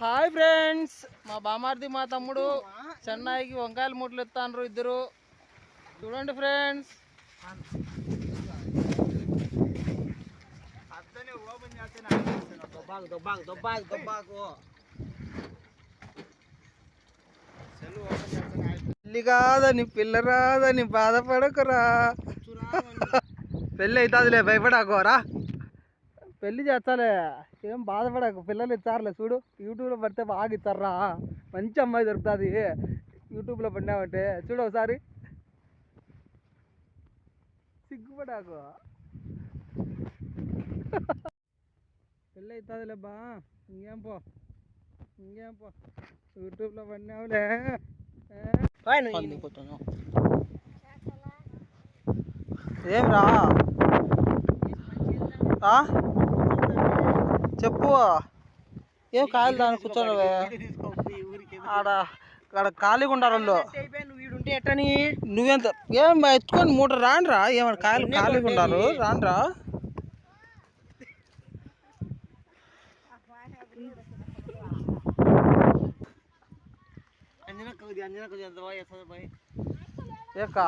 Hi friends మా బామార్ది మా తమ్ముడు చెన్నైకి వంకాయల మూటలు ఎత్తాండ్రు ఇద్దరు. చూడండి ఫ్రెండ్స్. పెళ్ళి కాదని పిల్ల రాదని బాధపడకురా. పెళ్ళి అవుతుందిలే భయపడకోరా పెళ్ళి చేస్తాలే ఏం బాధపడకు పిల్లలు ఇస్తారులే చూడు యూట్యూబ్లో పడితే బాగా ఇస్తారా మంచి అమ్మాయి దొరుకుతుంది యూట్యూబ్లో పడినావంటే చూడు ఒకసారి సిగ్గుపడాకు పెళ్ళి అవుతుందిలే బా ఇంకేం పో ఇంకేం పో యూట్యూబ్లో పడినావులే ఏ? ఏం రా ఆ? చెప్పు. ఏం కాయలు దాని కూర్చోనవే ఆడ ఆడ ఖాళీగా ఉండారు వాళ్ళు. వీడుంటే ఎట్టని నువ్వెంత ఏం ఎత్తుకొని మూట రాండ్రా ఏమన్నా కాయలు ఖాళీగా ఉండారు రాండ్రా ఏకా